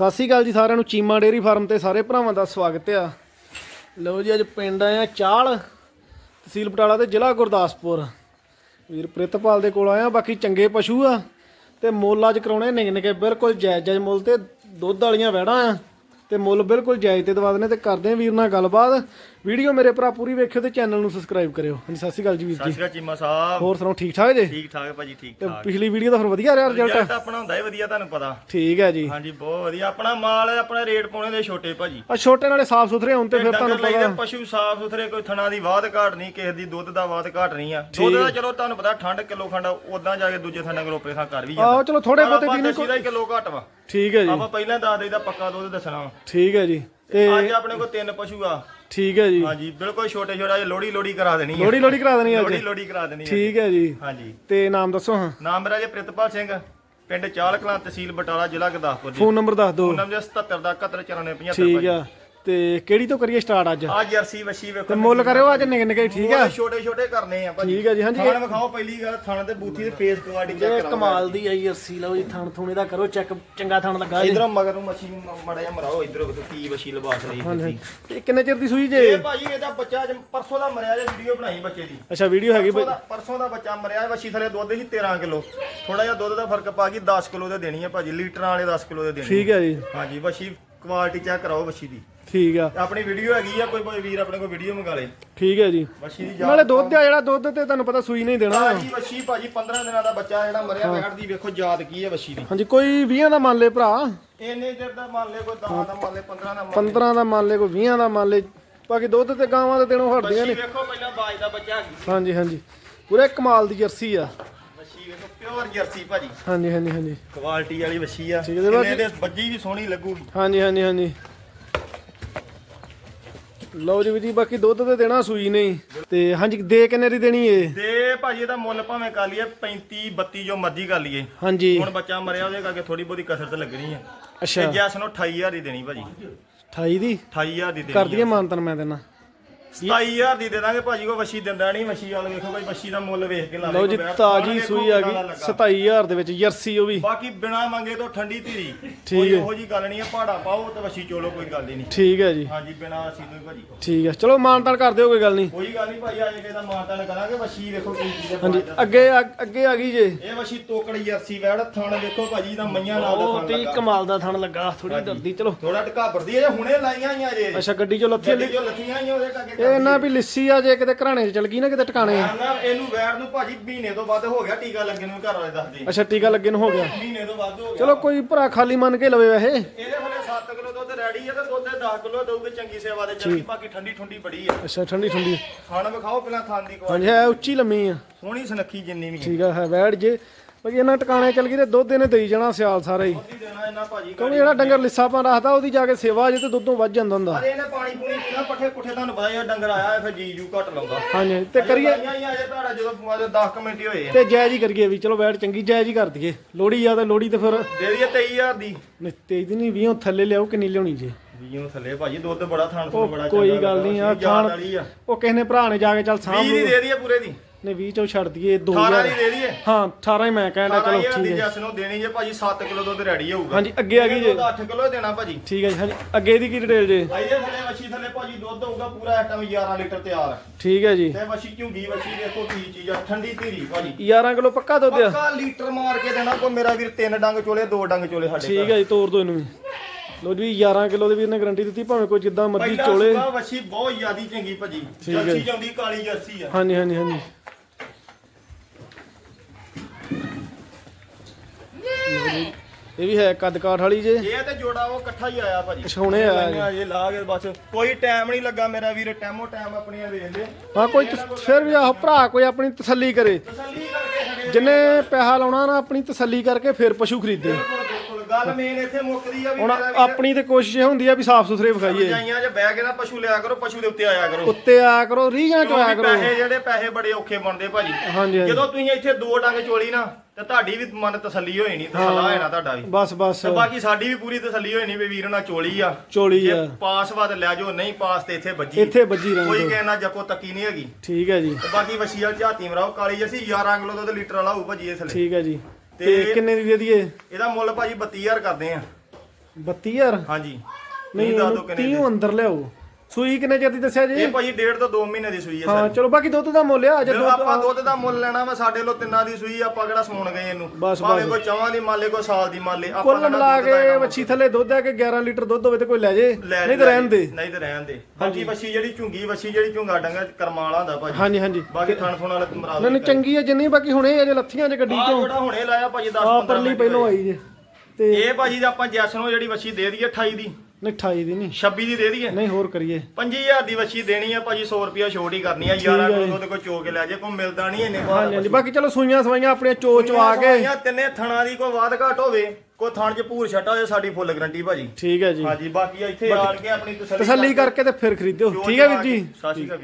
ਸਤਿ ਸ਼੍ਰੀ ਅਕਾਲ ਜੀ ਸਾਰਿਆਂ ਨੂੰ, ਚੀਮਾ ਡੇਅਰੀ ਫਾਰਮ ਤੇ ਸਾਰੇ ਭਰਾਵਾਂ ਦਾ ਸਵਾਗਤ ਆ। ਲਓ ਜੀ, ਅੱਜ ਪਿੰਡ ਆਏ ਆ ਚਾਲ, ਤਹਿਸੀਲ ਬਟਾਲਾ ਤੇ ਜ਼ਿਲ੍ਹਾ ਗੁਰਦਾਸਪੁਰ। ਵੀਰ ਪ੍ਰਿਤਪਾਲ ਦੇ ਕੋਲ ਆਏ ਆ, ਬਾਕੀ ਚੰਗੇ ਪਸ਼ੂ ਆ ਤੇ ਮੁੱਲ ਅੱਜ ਕਰਾਉਣੇ ਨਿਕ ਨਿਕੇ, ਬਿਲਕੁਲ ਜਾਇਜ਼ ਜਾਇਜ਼ ਮੁੱਲ ਤੇ ਦੁੱਧ ਵਾਲੀਆਂ ਵੈੜਾਂ ਆ ਤੇ ਮੁੱਲ ਬਿਲਕੁਲ ਜਾਇਜ਼ ਤੇ ਦਵਾ ਦਨੇ ਤੇ ਕਰਦੇ ਆ ਵੀਰ ਨਾਲ ਗੱਲਬਾਤ। ਵੀਡੀਓ ਮੇਰੇ ਭਰਾ ਪੂਰੀ ਵੇਖਿਓ ਤੇ ਚੈਨਲ ਨੂੰ ਸਬਸਕ੍ਰਾਈਬ ਕਰਿਓ। ਹਾਂਜੀ ਸਤਿ ਸ਼੍ਰੀ ਅਕਾਲ ਜੀ ਵੀਰ ਸਤਿ ਜੀ ਸ਼੍ਰੀ ਅਕਾਲ ਚੀਮਾ ਸਾਹਿਬ। ਹੋਰ ਸੁਣਾਓ ਠੀਕ ਠਾਕ ਜੀ? ਠੀਕ ਠਾਕ ਭਾਜੀ ਠੀਕ ਤੇ ਠਾਕ। ਪਿਛਲੀ ਵੀਡੀਓ ਦਾ ਫਿਰ ਵਧੀਆ ਰਿਹਾ ਰਿਜ਼ਲਟ ਰਿਜ਼ਲਟ ਆਪਣਾ ਹੁੰਦਾ ਹੀ ਵਧੀਆ ਤੁਹਾਨੂੰ ਪਤਾ। ਠੀਕ ਹੈ ਜੀ। ਹਾਂਜੀ ਬਹੁਤ ਵਧੀਆ। ਆਪਣਾ ਮਾਲ ਆਪਣਾ ਰੇਟ ਪਾਉਣੇ ਦੇ ਛੋਟੇ ਭਾਜੀ। ਆ ਛੋਟੇ ਨਾਲੇ ਸਾਫ਼ ਸੁਥਰੇ ਹੁਣ ਤੇ ਫਿਰ ਤੁਹਾਨੂੰ ਡੰਗਰ ਲਈਦੇ ਪਤਾ। ਪਸ਼ੂ ਸਾਫ਼ ਸੁਥਰੇ ਕੋਈ ਥਣਾ ਦੀ ਵਾਧ ਘਾਟ ਨਹੀਂ ਕਿਸੇ ਦੀ ਦੁੱਧ ਦਾ ਵਾਧ ਘਾਟ ਨਹੀਂ ਆ। ਦੁੱਧ ਦਾ ਚਲੋ ਤੁਹਾਨੂੰ ਪਤਾ ਠੰਡ ਕਿਲੋ ਖੰਡ ਉਦਾਂ ਜਾ ਕੇ ਦੂਜੇ ਥਾਂ ਕੋਲ ਆਪਰੇਸ਼ਨ ਕਰ ਵੀ ਆਹੋ ਚਲੋ ਥੋੜੇ ਬਹੁਤੇ ਆਪਾਂ ਦਿਨ ਦਸੀ ਦਾ ਹੀ ਕਿਲੋ ਘੱਟ ਵਾ। ਠੀਕ ਹੈ ਜੀ। ਆਪਾਂ ਪਹਿਲਾਂ ਦੱਸ ਦੇਈਦਾ ਪੱਕਾ ਦੁੱਧ ਦੱਸਣਾ ਵਾ। ਠੀਕ ਹੈ ਜੀ। ਤੇ ਅੱਜ ਆਪਣੇ ਕੋਲ ਤਿੰਨ ਪਸ਼ੂ ਆ। ਠੀਕ ਹੈ ਜੀ। ਹਾਂਜੀ ਬਿਲਕੁਲ ਛੋਟੇ ਛੋਟੇ ਅਜੇ ਲੋੜੀ ਲੋੜੀ ਕਰਾ ਦੇਣੀ ਹੈ। ਲੋੜੀ ਲੋੜੀ ਕਰਾ ਦੇਣੀ ਅੱਜ। ਲੋੜੀ ਲੋੜੀ ਕਰਾ ਦੇਣੀ ਹੈ ਠੀਕ ਹੈ ਜੀ। ਹਾਂਜੀ। ਤੇ ਨਾਮ ਦੱਸੋ ਹਾਂ। ਨਾਮ ਮੇਰਾ ਜੀ ਪ੍ਰਿਤਪਾਲ ਸਿੰਘ ਪਿੰਡ ਚਾਲ ਕਲਾਂ ਤਹਿਸੀਲ ਬਟਾਲਾ ਜ਼ਿਲ੍ਹਾ ਗੁਰਦਾਸਪੁਰ ਜੀ। ਫੋਨ ਨੰਬਰ ਦੱਸ ਦਿਓ। ਫੋਨ ਨੰਬਰ 77 ਦਾ 719475 ਠੀਕ ਆ। ਤੇ ਕਿਹੜੀ ਤੋਂ ਕਰੀਏ ਸਟਾਰਟ ਅੱਜ? ਆ ਜਰਸੀ ਵਸ਼ੀ ਵੇਖੋ ਤੇ ਮੁੱਲ ਕਰਿਓ ਅੱਜ ਨਿਕ ਨਿਕੇ ਠੀਕ ਆ? ਛੋਟੇ ਛੋਟੇ ਕਰਨੇ ਆ ਭਾਜੀ। ਠੀਕ ਹੈ ਜੀ ਹਾਂਜੀ। ਥਣ ਵਿਖਾਓ ਪਹਿਲੀ ਗੱਲ ਥਣ ਤੇ ਬੂਥੀ ਦੇ ਫੇਸ ਕੁਆਲਿਟੀ ਚੈੱਕ ਇਹ ਕਰਾਓ। ਕਮਾਲ ਦੀ ਆਈ ਅਰਸੀ ਲਓ ਜੀ ਥਣ ਥੁਣੇ ਦਾ ਕਰੋ ਚੈੱਕ ਚੰਗਾ ਥਣ ਲੱਗਾ ਜੀ। ਇਧਰੋਂ ਮਗਰ ਨੂੰ ਮੱਛੀ ਮੜਾ ਜਾ ਮਰਾਓ ਇਧਰੋਂ ਕੀ ਵਸ਼ੀ ਲਬਾਸ ਰਹੀ ਹਾਂਜੀ। ਤੇ ਕਿੰਨੇ ਚਿਰ ਦੀ ਸੂਈ ਜੇ? ਇਹ ਭਾਜੀ ਇਹਦਾ ਬੱਚਾ ਅੱਜ ਪਰਸੋਂ ਦਾ ਮਰਿਆ ਜੇ ਵੀਡੀਓ ਬਣਾਈ ਬੱਚੇ ਦੀ। ਅੱਛਾ ਵੀਡੀਓ ਹੈਗੀ ਪਰਸੋਂ ਦਾ ਪਰਸੋਂ ਦਾ ਬੱਚਾ ਮਰਿਆ ਵਸ਼ੀ ਥਲੇ ਦੁੱਧ ਸੀ 13 ਕਿਲੋ। ਥੋੜਾ ਜਿਹਾ ਦੁੱਧ ਦਾ ਫ਼ਰਕ ਪਾ ਗਈ 10 ਕਿਲੋ ਦੇ ਦੇਣੀ ਹੈ ਭਾਜੀ ਲੀਟਰਾਂ ਵਾਲੇ 10 ਕਿਲੋ ਦੇ ਦੇਣੀ ਠੀਕ ਹੈ ਜੀ। ਹਾਂਜੀ ਵਸ਼ੀ ਕੁਆਲਿਟੀ ਚੈੱਕ ਕਰਾਓ ਵਸ਼ੀ ਦੀ। ਠੀਕ ਆ। ਆਪਣੀ ਵੀਡੀਓ ਹੈਗੀ ਆ ਕੋਈ ਕੋਈ ਵੀਰ ਆਪਣੇ ਕੋਲ ਵੀਡੀਓ ਮੰਗਾ ਲੇ। ਠੀਕ ਹੈ ਜੀ। ਦੀ ਨਾਲੇ ਦੁੱਧ ਆ ਜਿਹੜਾ ਦੁੱਧ ਤੇ ਤੁਹਾਨੂੰ ਪਤਾ ਸੂਈ ਨਹੀਂ ਦੇਣਾ। ਭਾਜੀ ਵਸ਼ੀ ਭਾਜੀ 15 ਦਿਨਾਂ ਦਾ ਬੱਚਾ ਜਿਹੜਾ ਮਰਿਆ ਬੈਠ ਦੀ ਵੇਖੋ ਯਾਦ ਕੀ ਹੈ ਵਸ਼ੀ ਦੀ। ਹਾਂਜੀ ਕੋਈ 20 ਦਾ ਮੰਨ ਲੇ ਭਰਾ। ਇੰਨੇ ਚਿਰ ਦਾ ਮੰਨ ਲੈ ਕੋਈ 10 ਦਾ ਮੰਨ ਲੈ 15 ਦਾ ਮੰਨ 15 ਦਾ ਮੰਨ ਲੇ ਕੋਈ 20 ਦਾ ਮੰਨ ਲੇ। ਬਾਕੀ ਦੁੱਧ ਤੇ ਗਾਵਾਂ ਦੇ ਦੇਣੋਂ ਹਟਦੀਆਂ ਨੇ। ਵੇਖੋ ਪਹਿਲਾਂ ਬਾਜ ਦਾ ਬੱਚਾ ਹੈਗੀ ਹਾਂਜੀ ਹਾਂਜੀ। ਪੂਰੇ ਕਮਾਲ ਦੀ ਜਰਸੀ ਆ। ਵਸ਼ੀ ਵੇਖੋ ਪਿਓਰ ਜਰਸੀ ਭਾਜੀ। ਹਾਂਜੀ ਹਾਂਜੀ ਹਾਂਜੀ। ਕੁਆਲਿਟੀ ਵਾਲੀ ਵਸ਼ੀ ਆ। ਇਹਦੇ ਬੱਜੀ ਵੀ ਸੋਹਣੀ ਲੱਗੂਗੀ। ਹਾਂਜੀ ਹਾਂਜੀ ਹਾਂਜੀ। ਲਓ ਜੀ ਵੀ ਜੀ ਬਾਕੀ ਦੁੱਧ ਤੇ ਦੇਣਾ ਸੂਈ ਨਹੀਂ ਤੇ ਹਾਂਜੀ ਦੇ ਕਿੰਨੇ ਦੀ ਦੇਣੀ ਏ? ਤੇ ਭਾਜੀ ਇਹਦਾ ਮੁੱਲ ਭਾਵੇਂ ਕਰ ਲਈਏ 35 32 ਜੋ ਮਰਜ਼ੀ ਕਰ ਲਈਏ। ਹਾਂਜੀ। ਹੁਣ ਬੱਚਾ ਮਰਿਆ ਉਹਦੇ ਕਰਕੇ ਥੋੜੀ ਬਹੁਤੀ ਕਸਰ ਤੇ ਲੱਗਣੀ ਆ। ਅੱਛਾ। ਜੈਸ ਨੂੰ 28000 ਦੀ ਦੇਣੀ ਭਾਜੀ। 28 ਦੀ? 28000 ਦੀ ਦੇਣੀ ਕਰ ਦਈਏ ਮਾਨਤਨ ਮੈਂ ਦੇਣਾ 27000 ਦੀ ਦੇ ਦਾਂਗੇ ਭਾਜੀ ਕੋ ਵਸ਼ੀ ਦਿੰਦਾ ਨਹੀਂ ਵਸ਼ੀ ਵਾਲ ਵੇਖੋ ਭਾਈ ਵਸ਼ੀ ਦਾ ਮੁੱਲ ਵੇਖ ਕੇ ਲਾ ਲਓ ਜੀ ਤਾਜੀ ਸੂਈ ਆ ਗਈ ਲੱਗਾ। 27000 ਦੇ ਵਿੱਚ ਜਰਸੀ ਉਹ ਵੀ। ਬਾਕੀ ਬਿਨਾ ਮੰਗੇ ਤੋਂ ਠੰਡੀ ਧੀਰੀ। ਕੋਈ। ਉਹੋ ਜੀ ਗੱਲ ਨਹੀਂ ਹੈ ਪਹਾੜਾ ਪਾਓ ਤੇ ਵਸ਼ੀ ਚੋਲੋ ਕੋਈ ਗੱਲ ਹੀ ਨਹੀਂ। ਠੀਕ ਹੈ ਜੀ। ਹਾਂਜੀ ਬਿਨਾ ਅਸੀਂ ਨੂੰ ਭਾਜੀ। ਠੀਕ ਹੈ। ਚਲੋ ਮਾਨਤਨ ਕਰ ਦਿਓ ਕੋਈ ਗੱਲ ਨਹੀਂ। ਕੋਈ ਗੱਲ ਨਹੀਂ ਭਾਈ ਅੱਜ ਇਹਦਾ ਮਾਤਾ ਨੇ ਕਰਾਂਗੇ ਵਸ਼ੀ ਵੇਖੋ ਕੀ ਚੀਜ਼ ਹੈ ਹਾਂਜੀ ਦਾ। ਅੱਗੇ ਅੱਗੇ ਆ ਗਈ ਜੇ। ਇਹ ਵਸ਼ੀ ਤੋਕੜੀ ਜਰਸੀ ਵੈੜ ਥਣ ਵੇਖੋ ਭਾਜੀ ਦਾ ਮਈਆਂ ਨਾਲ ਦਾ ਥਣ ਲੱਗਾ। ਕਮਾਲ ਦਾ ਥਣ ਲੱਗਾ ਥੋੜੀ ਡਰਦੀ ਚਲੋ। ਥੋੜਾ ਢਕਾਬਰਦੀ ਹੈ ਹੁਣੇ ਲਾਈਆਂ ਆਈਆਂ ਜੇ। ਅੱਛਾ ਗੱਡੀ ਚੋਂ ਲੱਥੀ ਗੱਡੀ ਜੋ ਲੱਥੀਆਂ ਆਈਆਂ ਉਹਦੇ ਕਰਕੇ ਇਹ ਨਾ ਵੀ ਲਿੱਸੀ ਆ ਜੇ ਕਿਤੇ ਘਰਾਣੇ 'ਚ ਚਲ ਗਈ ਨਾ ਕਿਤੇ ਟਿਕਾਣੇ। ਨਾ ਇਹਨੂੰ ਵੈੜ ਨੂੰ ਭਾਜੀ ਮਹੀਨੇ ਤੋਂ ਵੱਧ ਹੋ ਗਿਆ ਟੀਕਾ ਲੱਗੇ ਨੂੰ ਘਰ ਵਾਲੇ ਦੱਸਦੇ। ਅੱਛਾ ਟੀਕਾ ਲੱਗੇ ਨੂੰ ਹੋ ਗਿਆ। ਮਹੀਨੇ ਤੋਂ ਵੱਧ ਹੋ ਗਿਆ। ਚਲੋ ਕੋਈ ਭਰਾ ਖਾਲੀ ਮੰਨ ਕੇ ਲਵੇ ਵੈਸੇ। ਇਹਦੇ ਥੱਲੇ 7 ਕਿਲੋ ਦੁੱਧ ਰੈਡੀ ਹੈ ਤੇ ਦੁੱਧ ਦੇ 10 ਕਿਲੋ ਦਊਗੇ ਚੰਗੀ ਸੇਵਾ ਦੇ ਚੱਲੀ ਬਾਕੀ ਠੰਡੀ ਠੰਡੀ ਬੜੀ ਆ। ਅੱਛਾ ਠੰਡੀ ਠੰਡੀ। ਖਾਣ ਵਿਖਾਓ ਪਹਿਲਾਂ ਖਾਣ ਦੀ ਕੁਆਲਿਟੀ ਹਾਂਜੀ ਹੈ ਉੱਚੀ ਲੰਮੀ ਆ। ਸੋਹਣੀ ਸੁਨੱਖੀ ਜਿੰਨੀ ਵੀ ਠੀਕ ਆ ਹੈ ਵੈੜ ਜੇ। ਬਾਕੀ ਇਹਨਾਂ ਟਿਕਾਣੇ ਚਲ ਗਈ ਤੇ ਦੁੱਧ ਇਹਨੇ ਦੇਈ ਜਾਣਾ ਸਿਆਲ ਸਾਰਾ ਹੀ। ਉਹਦੀ ਦੇਣਾ ਇਹਨਾਂ ਭਾਜੀ ਕਿਉਂਕਿ ਜਿਹੜਾ ਡੰਗਰ ਲਿੱਸਾਪਾਂ ਰੱਖਦਾ ਉਹਦੀ ਜਾ ਕੇ ਸੇਵਾ ਜੇ ਤੇ ਦੁੱਧੋਂ ਵੱਧ ਜਾਂਦਾ ਹੁੰਦਾ। ਅਰੇ ਇਹਨੇ ਪਾਣੀ ਪੂਣੀ ਪੀਣਾ ਪੱਠੇ ਪੁੱਠੇ ਤੁਹਾਨੂੰ ਪਤਾ ਹੀ ਆ ਡੰਗਰ ਆਇਆ ਫਿਰ ਜੀ ਜੂ ਘਟ ਲਾਉਂਦਾ। ਹਾਂਜੀ ਤੇ ਕਰੀਏ ਆਈਆਂ ਹੀ ਆ ਜੇ ਤੁਹਾਡਾ ਜਦੋਂ ਮਾਰੇ 10 ਮਿੰਟ ਹੀ ਹੋਏ ਆ। ਤੇ ਜਾਇਜ਼ ਹੀ ਕਰੀਏ ਵੀ ਚਲੋ ਵੈੜ ਚੰਗੀ ਜਾਇਜ਼ ਹੀ ਕਰ ਦਈਏ। ਲੋੜੀ ਆ ਤੇ ਲੋੜੀ ਤੇ ਫਿਰ ਦੇ ਦਈਏ 23000 ਦੀ। ਨਹੀਂ ਤੇਜ਼ ਦੀ ਨਹੀਂ 20 ਥੱਲੇ ਲਿਆਓ ਕਿੰਨੀ ਲਿਆਉਣੀ ਜੇ? ਵੀਹੋਂ ਥੱਲੇ ਭਾਜੀ ਦੁੱਧ ਬੜਾ ਥਾਣ ਤੋਂ ਬੜਾ ਕੋਈ ਗੱਲ ਨਹੀਂ ਆ ਆ। ਉਹ ਕਿਸੇ ਨੇ ਭਰਾ ਨੇ ਜਾ ਕੇ ਚੱਲ ਸਾਂਭ 20 ਦੀ ਦੇ ਦਈਏ ਪੂਰੇ ਦੀ। ਨਹੀਂ 20 ਚੋਂ ਛੱਡ ਦਈਏ 18 2000 ਦੀ ਦੇ ਦਈਏ? ਹਾਂ 18 ਹੀ ਮੈਂ ਕਹਿੰਦਾ ਚਲੋ 18000 ਦੀ ਠੀਕ ਹੈ। ਜੱਸ ਨੂੰ ਦੇਣੀ ਜੇ ਭਾਜੀ 7 ਕਿਲੋ ਦੁੱਧ ਰੈਡੀ ਹੋਊਗਾ। ਹਾਂਜੀ ਅੱਗੇ ਆ ਗਈ ਜੇ। 8 ਕਿਲੋ ਦੇਣਾ ਭਾਜੀ। ਠੀਕ ਹੈ ਜੀ ਹਾਂਜੀ ਅੱਗੇ ਦੀ ਕੀ ਡਿਟੇਲ ਜੇ? ਆਈਏ ਥੱਲੇ ਵਛੀ ਥੱਲੇ ਭਾਜੀ ਦੁੱਧ ਹੋਊਗਾ ਪੂਰਾ ਟਾਈਮ 11 ਲੀਟਰ ਤਿਆਰ। ਹੈ ਠੀਕ ਹੈ ਜੀ। ਤੇ ਵਛੀ ਝੁੰਗੀ ਵਛੀ ਦੇਖੋ ਕੀ ਚੀਜ਼ ਆ ਠੰਡੀ ਧੀਰੀ ਭਾਜੀ। 11 ਕਿਲੋ ਪੱਕਾ ਦੁੱਧ ਆ? ਪੱਕਾ ਲੀਟਰ ਮਾਰ ਕੇ ਦੇਣਾ ਕੋ ਮੇਰਾ ਵੀਰ ਤਿੰਨ ਡੰਗ ਚੋਲੇ ਦੋ ਡੰਗ ਚੋਲੇ ਸਾਡੇ ਠੀਕ ਹੈ ਜੀ ਤੋਰ ਦੋ ਇਹਨੂੰ ਵੀ। ਲੋ ਜੀ 11 ਕਿਲੋ ਦੇ ਵੀਰ ਨੇ ਗਾਰੰਟੀ ਦਿੱਤੀ ਭਾਵੇਂ ਕੋਈ ਜਿੱਦਾਂ ਮਰਜ਼ੀ ਪਹਿਲਾ ਚੋਲੇ। ਸੁਭਾ ਵਛੀ ਬਹੁਤ ਜ਼ਿਆਦੀ ਚੰਗੀ ਭਾਜੀ। ਜਰਸੀ ਚਾਉਂਦੀ ਕਾਲੀ ਜਰਸੀ ਆ। ਹਾਂਜੀ ਹਾਂਜੀ ਹਾਂਜੀ। ਲਓ ਜੀ, ਇਹ ਵੀ ਹੈ ਕੱਦ ਕਾਠ ਵਾਲੀ ਜੇ। ਇਹ ਤੇ ਜੋੜਾ ਉਹ ਇਕੱਠਾ ਹੀ ਆਇਆ ਭਾਜੀ। ਅੱਛਾ, ਹੁਣੇ ਆਇਆ ਜੀ। ਜੇ ਲਾ ਕੇ ਬਸ। ਕੋਈ ਟਾਈਮ ਨਹੀਂ ਲੱਗਾ ਮੇਰਾ ਵੀਰ ਟਾਈਮੋ ਟਾਈਮ ਆਪਣੀਆਂ ਵੇਖ ਲੈ ਹਾਂ ਕੋਈ ਤਸ- ਫਿਰ ਵੀ ਆਹ ਭਰਾ ਕੋਈ ਆਪਣੀ ਤਸੱਲੀ ਕਰੇ। ਤਸੱਲੀ ਕਰਕੇ ਖੜੇ ਜਿੰਨੇ ਪੈਸਾ ਲਾਉਣਾ ਨਾ ਆਪਣੀ ਤਸੱਲੀ ਕਰਕੇ ਫਿਰ ਪਸ਼ੂ ਖਰੀਦੇ। ਗੱਲ ਮੇਨ ਇੱਥੇ ਮੁੱਕਦੀ ਆ ਵੀ ਹੁਣ ਮੇਰਾ ਵੀਰ ਆਪਣੀ ਤੇ ਕੋਸ਼ਿਸ਼ ਇਹ ਹੁੰਦੀ ਆ ਵੀ ਸਾਫ਼ ਸੁਥਰੇ ਵਿਖਾਈਏ। ਜਾਈਆਂ 'ਚ ਬਹਿ ਕੇ ਨਾ ਪਸ਼ੂ ਲਿਆ ਕਰੋ ਪਸ਼ੂ ਦੇ ਉੱਤੇ ਆਇਆ ਕਰੋ। ਉੱਤੇ ਆਇਆ ਕਰੋ ਰੀਝਾਂ ਚ ਆਇਆ ਕਿਉਂਕਿ ਕਰੋ। ਪੈਸੇ ਜਿਹੜੇ ਪੈਸੇ ਬੜੇ ਔਖੇ ਬਣਦੇ ਭਾਜੀ। ਹਾਂਜੀ ਹਾਂਜੀ। ਜਦੋਂ ਤੁਸੀਂ ਇੱਥੇ ਦੋ ਡੰਗ ਚੋਲੀ ਨਾ ਤੇ ਤੁਹਾਡੀ ਵੀ ਮਨ ਤਸੱਲੀ ਹੋਈ ਨਹੀਂ ਤਸੱਲਾ ਹੋਇਆ ਨਾ ਤੁਹਾਡਾ ਵੀ। ਬਸ ਬਸ। ਤੇ ਬਾਕੀ ਸਾਡੀ ਵੀ ਪੂਰੀ ਤਸੱਲੀ ਹੋਈ ਨਹੀਂ ਵੀ ਵੀਰ ਨਾਲ ਚੋਲੀ ਆ। ਚੋਲੀ ਜੇ ਆ। ਪਾਸ ਵਾ ਤੇ ਲੈ ਜਾਓ ਨਹੀਂ ਪਾਸ ਤੇ ਇੱਥੇ ਵੱਜੀ। ਇੱਥੇ ਵੱਜੀ ਰਹਿਣ ਕੋਈ ਦਿਓ। ਕਹਿਣਾ ਜੱਕੋ ਤੱਕੀ ਨਹੀਂ ਹੈਗੀ। ਠੀਕ ਹੈ ਜੀ। ਤੇ ਬਾਕੀ ਵਸ਼ੀਆ ਝਾਤੀ ਮਰਾਓ ਕਾਲੀ ਜਰਸੀ 11 ਕਿਲੋ ਦੁੱਧ ਲੀਟਰ ਵਾਲਾ ਹੋਊ ਭਾਜੀ ਇਹ ਥਲੇ। ਠੀਕ ਹੈ ਜੀ। ਤੇ ਕਿੰਨੇ ਦੀ ਦੇ ਦਈਏ? ਇਹਦਾ ਮੁੱਲ ਭਾਜੀ 32000 ਕਰਦੇ ਆ। 32000 ਹਾਂਜੀ। ਨਹੀਂ ਦੱਸ ਦੋ ਉਹਨੂੰ ਕਿੰਨੇ 30 ਅੰਦਰ ਲਿਆਓ। ਸੂਈ ਕਿੰਨੇ ਚਿਰ ਦੀ ਦੱਸਿਆ ਜੀ? ਇਹ ਭਾਜੀ ਡੇਢ ਤੋਂ 2 ਮਹੀਨੇ ਦੀ ਸੂਈ ਹੈ ਹਾਂ ਚਲੋ ਬਾਕੀ ਦੁੱਧ ਦਾ ਮੁੱਲ ਆ ਜੇ ਜਦੋਂ ਆਪਾਂ ਦੁੱਧ ਦਾ ਮੁੱਲ ਲੈਣਾ ਵਾ ਸਾਡੇ ਲੋ ਤਿੰਨਾਂ ਦੀ ਸੂਈ ਆਪਾਂ ਕਿਹੜਾ ਸਮਾਉਣ ਗਏ ਇਹਨੂੰ? ਬਸ, ਭਾਵੇਂ ਕੋਈ ਚੌਵਾਂ ਦੀ ਮੰਨ ਲੇ ਕੋਈ ਸਾਲ ਦੀ ਮੰਨ ਲੇ ਆਪਾਂ ਕੁੱਲ ਮਿਲਾ ਕੇ ਵੱਛੀ ਥੱਲੇ ਦੁੱਧ ਆ ਕੇ 11 ਲੀਟਰ ਦੁੱਧ ਹੋਵੇ ਤੇ ਕੋਈ ਲੈ ਜੇ? ਨਹੀਂ ਤਾਂ ਰਹਿਣ ਦੇ। ਨਹੀਂ ਤਾਂ ਰਹਿਣ ਦੇ। ਬਾਕੀ ਵੱਛੀ ਜਿਹੜੀ ਝੁੰਗੀ ਵੱਛੀ ਜਿਹੜੀ ਝੁੰਗਾ ਡੰਗਾ ਕਰਮਾਂ ਵਾਲਾ ਹੁੰਦਾ ਭਾਜੀ। ਹਾਂਜੀ ਹਾਂਜੀ। ਬਾਕੀ ਥਣ ਥਣ ਵਾਲਾ ਮਰਾਦ ਨਹੀਂ ਨਹੀਂ, ਚੰਗੀ ਆ ਜਿੰਨੀ ਬਾਕੀ ਹੁਣੇ ਅਜੇ ਲੱਥੀਆਂ ਚ ਗੱਡੀ ਆ ਚੋਂ। ਜਿਹੜਾ ਹੁਣੇ ਲਾਇਆ ਭਾਜੀ 10 ਆ 15 ਪਰਲੀ ਪਹਿਲੋਂ ਆਈ ਜੇ। ਤੇ ਇਹ ਭਾਜੀ ਦਾ ਆਪਾਂ ਜੈਸ ਨੂੰ ਜਿਹੜੀ ਵੱਛੀ ਦੇ ਦਈਏ 28 ਦੀ ਨਹੀਂ 28 ਦੀ ਨਹੀਂ। 26 ਦੀ ਦੇ ਦਈਏ। ਨਹੀਂ ਹੋਰ ਕਰੀਏ। 5000 ਦੀ ਵੱਛੀ ਦੇਣੀ ਆ ਭਾਜੀ 100 ਰੁਪਿਆ ਛੋਟ ਹੀ ਕਰਨੀ ਆ 11 ਕਿਲੋ ਉਹਦੇ ਕੋਲ ਚੋ ਕੇ ਲੈ ਜੇ ਕੋਈ ਮਿਲਦਾ ਨਹੀਂ ਇਹਨੇ ਹਾਂਜੀ ਹਾਂਜੀ। ਬਾਕੀ ਚਲੋ ਸੂਈਆਂ ਸਵਾਈਆਂ ਆਪਣੀਆਂ ਚੋ ਚਵਾ ਕੇ ਕੇ ਤਿੰਨੇ ਥਣਾ ਦੀ ਕੋਈ ਵਾਧ ਘਾਟ ਹੋਵੇ ਕੋਈ ਥਣ ਚ ਭੂਰ ਛਟਾ ਹੋਵੇ ਸਾਡੀ ਫੁੱਲ ਗਰੰਟੀ ਭਾਜੀ। ਠੀਕ ਹੈ ਜੀ। ਹਾਂਜੀ ਬਾਕੀ ਇੱਥੇ ਆਣ ਕੇ ਆਪਣੀ ਤਸੱਲੀ ਤਸੱਲੀ ਕਰਕੇ ਤੇ ਫਿਰ ਖਰੀਦਿਓ। ਠੀਕ ਹੈ ਵੀਰ ਜੀ। ਸਤਿ ਸ਼੍ਰੀ ਅਕਾਲ